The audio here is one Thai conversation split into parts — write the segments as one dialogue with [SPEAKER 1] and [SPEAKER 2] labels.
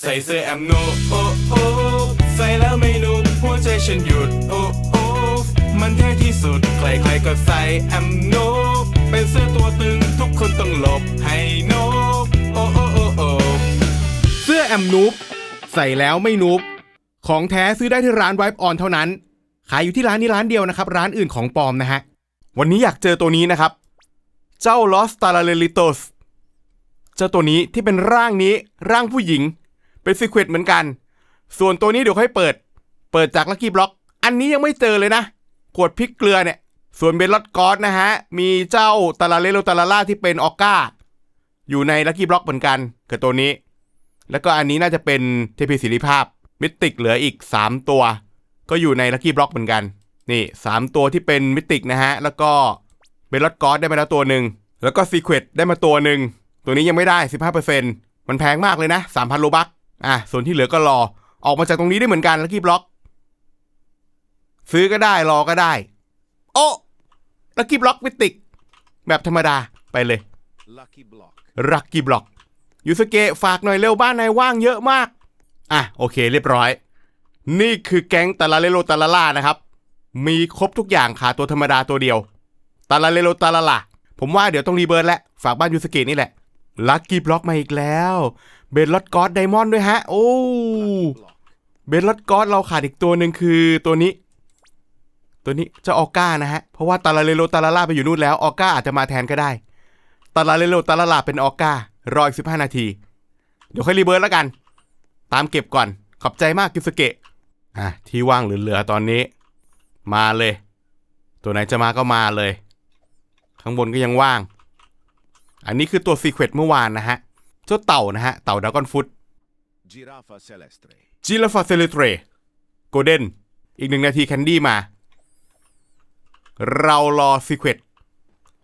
[SPEAKER 1] ใส่เสื้อแอมโนโอโอใส่แล้วไม่นุ่มหัวใจฉันหยุดโอโอมันเท่ที่สุดใครๆก็ใส่แอมโนเป็นเสื้อตัวตึงทุกคนต้องหลบให้โนโอโอ้โอโอ
[SPEAKER 2] เสื้อแอมนูบใส่แล้วไม่นูบของแท้ซื้อได้ที่ร้านไวป์ออนเท่านั้น ขายอยู่ที่ร้านนี้ร้านเดียวนะครับ ร้านอื่นของปลอมนะฮะ วันนี้อยากเจอตัวนี้นะครับ เจ้า Los t a l a r e l i t o s เจ้าตัวนี้ที่เป็นร่างนี้ร่างผู้หญิง เป็นซีเควตเหมือนกัน ส่วนตัวนี้เดี๋ยวค่อยเปิด เปิดจากลักกี้บล็อก อันนี้ยังไม่เจอเลยนะขวดพริกเกลือเนี่ย ส่วนเบลลอดกอสนะฮะ มีเจ้าตาลาเลโลตาลาล่าที่เป็นออก้า อยู่ในลักกี้บล็อกเหมือนกันกับตัวนี้ แล้วก็อันนี้น่าจะเป็นเทพีศิริภาพ มิติกเหลืออีก 3 ตัว ก็อยู่ในลั c กี้บล็อกเหมือนกัน นี่ 3 ตัวที่เป็นมิติกนะฮะ แล้วก็เบลลอดกอสได้มาแล้วตัวหนึ่ง แล้วก็ซีเควตได้มาตัวหนึ่ง ตัวนี้ยังไม่ได้ 15%มันแพงมากเลยนะ 3,000โลบัก อะส่วนที่เหลือก็รอ ออกมาจากตรงนี้ได้เหมือนกันลั c กี้บล็อก ซื้อก็ได้รอก็ได้ โอ้ลั c กี้บล็อกมิติก แบบธรรมดาไปเลย
[SPEAKER 3] Lucky Block.
[SPEAKER 2] รักกี้บล็อกยูสเกะฝากหน่อยเร็วบ้านนายว่างเยอะมาก อะโอเคเรียบร้อย นี่คือแก๊งตาลาเลโลตาลาล่านะครับ มีครบทุกอย่างขาดตัวธรรมดาตัวเดียวตาลาเลโลตาลาล่าผมว่าเดี๋ยวต้องรีเบิร์ดแล้วฝากบ้านยูสเกะนี่แหละ ลักกี้บล็อกมาอีกแล้ว เบนลอดกอดไดมอนด์ด้วยฮะ โอ้เบนลอดกอดเราขาดอีกตัวหนึ่งคือตัวนี้ ตัวนี้เจ้าออก้านะฮะ เพราะว่าตาลาเลโลตาลาล่าไปอยู่นู่นแล้วออก้าอาจจะมาแทนก็ได้ตาลาเลโลตาลาลาเป็นออก้ารออีกสิบห้านาที เดี๋ยวค่อยรีเบิร์ดแล้วกัน ตามเก็บก่อน ขอบใจมากกิสเกะอะที่ว่างเหลือๆตอนนี้ มาเลย ตัวไหนจะมาก็มาเลย ข้างบนก็ยังว่าง อันนี้คือตัวซีเควตเมื่อวานนะฮะ เจ้าเต่านะฮะ เต่าดากอนฟุต
[SPEAKER 3] Giraffa Celestre.
[SPEAKER 2] จิลฟาเซเลเตรโกลเด้นอีกหนึ่งนาทีแคนดี้มา เรารอซีเควต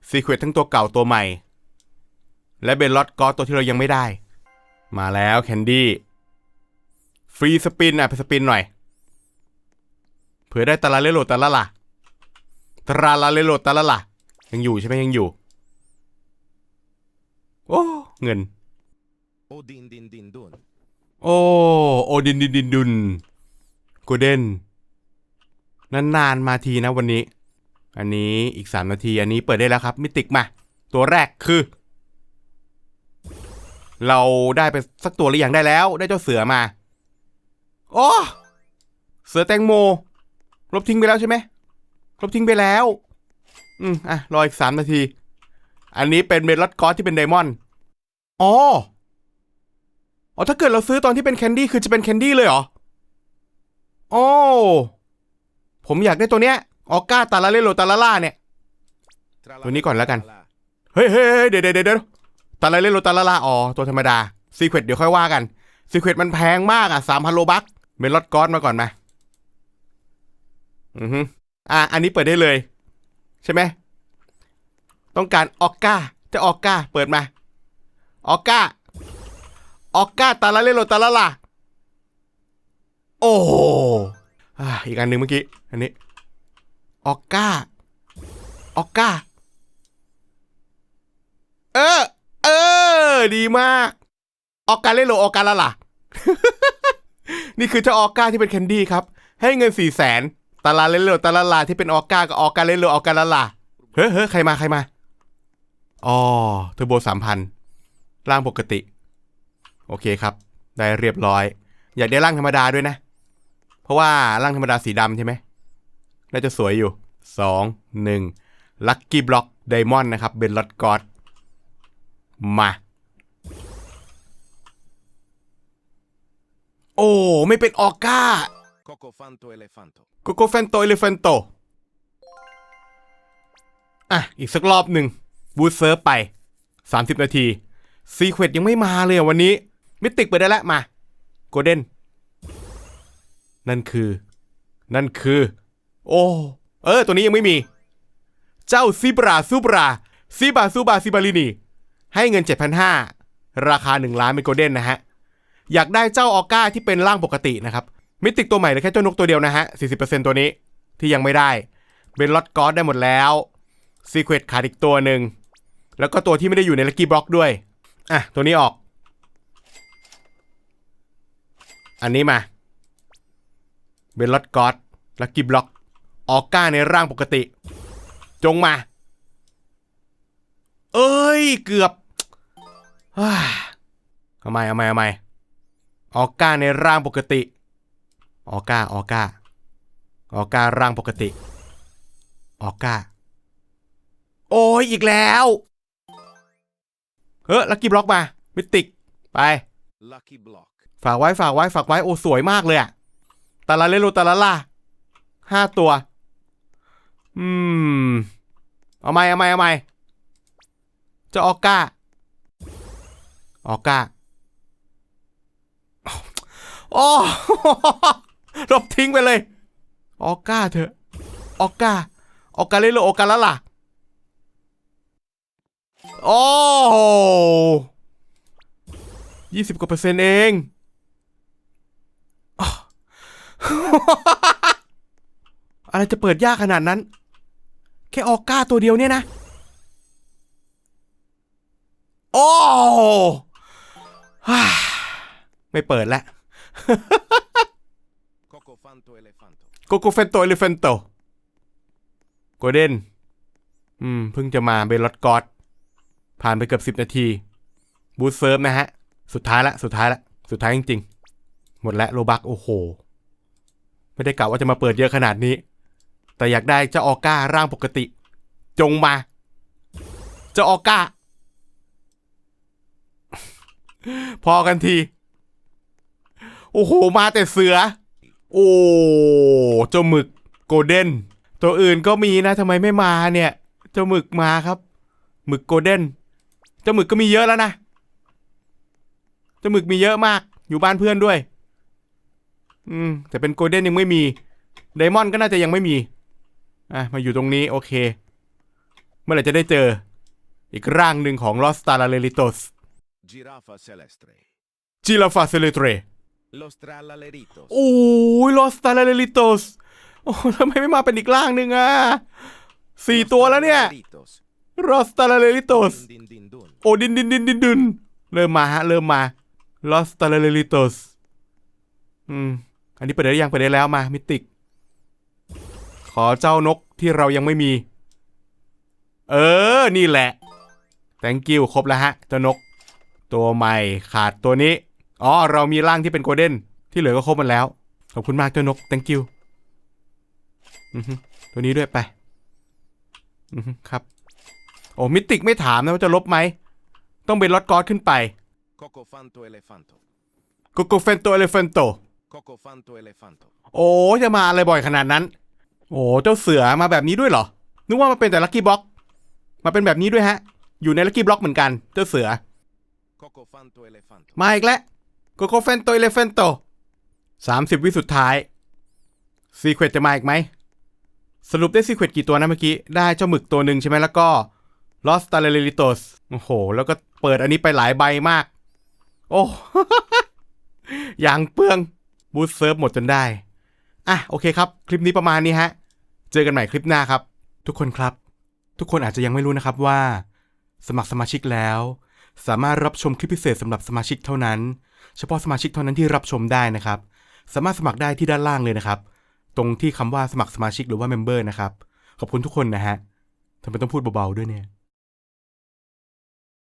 [SPEAKER 2] ซีเควตทั้งตัวเก่าตัวใหม่ และเบนลอตก็ตัวที่เรายังไม่ได้ มาแล้วแคนดี้ฟรีสปินอะไปสปินหน่อยเผื่อได้ตาลาเลโลตาลาล่ะตาลาเลโลตาลาล่ะยังอยู่ใช่ไหมยังอยู่ โอ้ เงิน
[SPEAKER 3] Odin Din Din Dun.
[SPEAKER 2] โอ้โอดินดินดินดุนโกลเด้นนานๆมาทีนะวันนี้ อันนี้อีกสามนาที อันนี้เปิดได้แล้วครับ มิติกมา ตัวแรกคือ เราได้ไปสักตัวหรือยังได้แล้ว ได้เจ้าเสือมา โอ้เสือแตงโมลบทิ้งไปแล้วใช่ไหมลบทิ้งไปแล้ว อืมอะ รออีกสามนาที อันนี้เป็นเมลอดกอสที่เป็นไดมอนด์ อ๋อ อ๋อ ถ้าเกิดเราซื้อตอนที่เป็นแคนดี้คือจะเป็นแคนดี้เลยเหรอ โอ้ ผมอยากได้ตัวเนี้ย ออก้าตาลาเลโลตาลาล่าเนี่ย
[SPEAKER 3] Tra
[SPEAKER 2] Lo dico alla can-
[SPEAKER 3] la-
[SPEAKER 2] เฮ้ยเฮ้ยเฮ้ยเดี๋ยวเดี๋ยวเดี๋ยวตาลาเลโลตาลาล่าอ๋อ ตัวธรรมดา ซีเควตเดี๋ยวค่อยว่ากัน ซีเควตมันแพงมากอะสามพันโลบักเมลอดกอสมาก่อนมา อือฮึอะ อันนี้เปิดได้เลย ใช่ไหม ต้องการออก้าจะออก้าเปิดมา ออก้าออก้าตาลาเลโลตาลาล่าโอ้โหอีกอันหนึ่งเมื่อกี้ อันนี้ออก้าออก้าเออ เออ ดีมาก ออกการเล่นโลออกการละล่ะ นี่คือเจ้าออก้าที่เป็นแคนดี้ครับ ให้เงินสี่แสนตาลาเล่นโลตาลาลาที่เป็นออก้ากับออกการเล่นโลออกการละล่ะ เฮ้ยเฮ้ยใครมาใครมา อ๋อเทอร์โบสามพัน ร่างปกติ โอเคครับ ได้เรียบร้อย อยากได้ร่างธรรมดาด้วยนะ เพราะว่าร่างธรรมดาสีดำใช่ไหมน่าจะสวยอยู่สองหนึ่งลัคกี้บล็อกไดมอนด์นะครับเบนลอดกอดมา โอ้ ไม่เป็นออก้า
[SPEAKER 3] Cocofanto Elefanto.
[SPEAKER 2] โกโกแฟนโตเอเลฟนโตอะ อีกสักรอบหนึ่งบูสเซิร์ฟไป 30 นาที ซีเควตยังไม่มาเลยวันนี้มิติกไปได้แล้วมาโกลเด้นนั่นคือ นั่นคือ โอ้เออ ตัวนี้ยังไม่มี เจ้าซิบราซูบราซิบาซูบาซิบาลินีให้เงิน 7,500 ราคา 1 ล้านเป็นโกลเด้นนะฮะ อยากได้เจ้าออก้าที่เป็นร่างปกตินะครับ มิติกตัวใหม่เลือแค่เจ้านกตัวเดียวนะฮะ 40%ตัวนี้ที่ยังไม่ได้เบนล็อดกอสได้หมดแล้วซีเควตขาดอีกตัวหนึ่งแล้วก็ตัวที่ไม่ได้อยู่ในลักกี้บล็อกด้วย อะ ตัวนี้ออก อันนี้มา เบลลอดกอดลักกี้บล็อก ออกก้าในร่างปกติ จงมา เอ้ย เกือบฮ่าเอาใหม่เอาใหม่เอาใหม่ออกก้าในร่างปกติ ออกก้า ออกก้าออกก้าร่างปกติ ออกก้า โอ้ยอีกแล้ว เฮ้ยลักกี้บล็อกมามิติกไป
[SPEAKER 3] Lucky block.
[SPEAKER 2] ฝากไว้ฝากไว้ฝากไว้โอ้สวยมากเลยอะตาลาเลโลตาลาล่าห้าตัว อืม เอาไม่เอาไม่เอาไม่เจะออกก้า ออกก้าโอ้ลบทิ้งไปเลย ออกก้าเถอะ ออกก้า ออกกาเลโลออกกาลาล่า โอ้ยี่สิบกว่าเปอร์เซ็นต์เองอะไรจะเปิดยากขนาดนั้น แค่ออก้าตัวเดียวเนี่ยนะ โอ้ฮ่าไม่เปิดแล้วโกโกเฟนโตเอลิเฟนโตโกเด้นอืม เพิ่งจะมาเบลลอดกอด ผ่านไปเกือบสิบ10 นาที บูทเซิร์ฟนะฮะ สุดท้ายละ สุดท้ายละ สุดท้ายจริงๆ หมดแล้วโลบักโอ้โห ไม่ได้กะว่าจะมาเปิดเยอะขนาดนี้ แต่อยากได้เจ้าออก้าร่างปกติ จงมา เจ้าออก้า พอกันที โอ้โห มาแต่เสือ โอ้เจ้าหมึกโกลเด้น ตัวอื่นก็มีนะทำไมไม่มาเนี่ย เจ้าหมึกมาครับ หมึกโกลเด้น เจ้าหมึกก็มีเยอะแล้วนะเจ้าหมึกมีเยอะมาก อยู่บ้านเพื่อนด้วย อืม แต่เป็นโกลเด้นยังไม่มีไดมอนด์ก็น่าจะยังไม่มี อะ มาอยู่ตรงนี้โอเค เมื่อไหร่จะได้เจอ อีกร่างหนึ่งของลอสตาลาเลลิโตส
[SPEAKER 3] Giraffa celestre.
[SPEAKER 2] จิลาฟาเซเลเตร
[SPEAKER 3] Los trallaleritos.
[SPEAKER 2] โอ้ยลอสตาลาเลลิโตสโอ้ทำไมไม่มาเป็นอีกร่างหนึ่งอะสี่
[SPEAKER 3] Los
[SPEAKER 2] ตัวแล้วเนี่ย
[SPEAKER 3] trallaleritos.
[SPEAKER 2] ลอสตาลาเลลิโตส
[SPEAKER 3] Din, din, din, dun.
[SPEAKER 2] โอ้ดินดินดินดินดินเริ่มมาฮะ เริ่มมาลอสตาลาเลลิโตสอืม อันนี้เปิดได้ยังเปิดได้แล้วมา มิติก ขอเจ้านกที่เรายังไม่มี เออ นี่แหละ thank you ครบแล้วฮะ เจ้านก ตัวใหม่ขาดตัวนี้ อ๋อ เรามีร่างที่เป็นโกลเด้น ที่เหลือก็ครบหมดแล้ว ขอบคุณมากเจ้านก thank you อือฮึตัวนี้ด้วยไปอือฮึครับ โอ้มิติกไม่ถามนะว่าจะลบไหม ต้องเป็นลอตกอสขึ้นไป
[SPEAKER 3] Coco fanto elefanto.
[SPEAKER 2] โกโกเฟนโตเอเลเฟนโต
[SPEAKER 3] Coco fanto elefanto.
[SPEAKER 2] โอ้จะมาอะไรบ่อยขนาดนั้น โอ้เจ้าเสือมาแบบนี้ด้วยเหรอ นึกว่ามาเป็นแต่ลักกี้บล็อก มาเป็นแบบนี้ด้วยฮะ อยู่ในลักกี้บล็อกเหมือนกัน เจ้าเสือ
[SPEAKER 3] Coco fanto elefanto.
[SPEAKER 2] มาอีกแล้วโกโกเฟนโตเอเลเฟนโตสามสิบวิสุดท้ายซีเควตจะมาอีกไหมสรุปได้ซีเควตกี่ตัวนะเมื่อกี้ ได้เจ้าหมึกตัวหนึ่งใช่ไหมแล้วก็ ลอสตาเลลิโตสโอ้โห แล้วก็เปิดอันนี้ไปหลายใบมาก โอ้อย่างเปลืองบูสเซิร์ฟหมดจนได้ อะ โอเคครับ คลิปนี้ประมาณนี้ฮะ เจอกันใหม่คลิปหน้าครับ ทุกคนครับ ทุกคนอาจจะยังไม่รู้นะครับว่า สมัครสมาชิกแล้ว สามารถรับชมคลิปพิเศษสำหรับสมาชิกเท่านั้น เฉพาะสมาชิกเท่านั้นที่รับชมได้นะครับ สามารถสมัครได้ที่ด้านล่างเลยนะครับ ตรงที่คำว่าสมัครสมาชิกหรือว่าเมมเบอร์นะครับ ขอบคุณทุกคนนะฮะทำไมต้องพูดเบาๆด้วยเนี่ย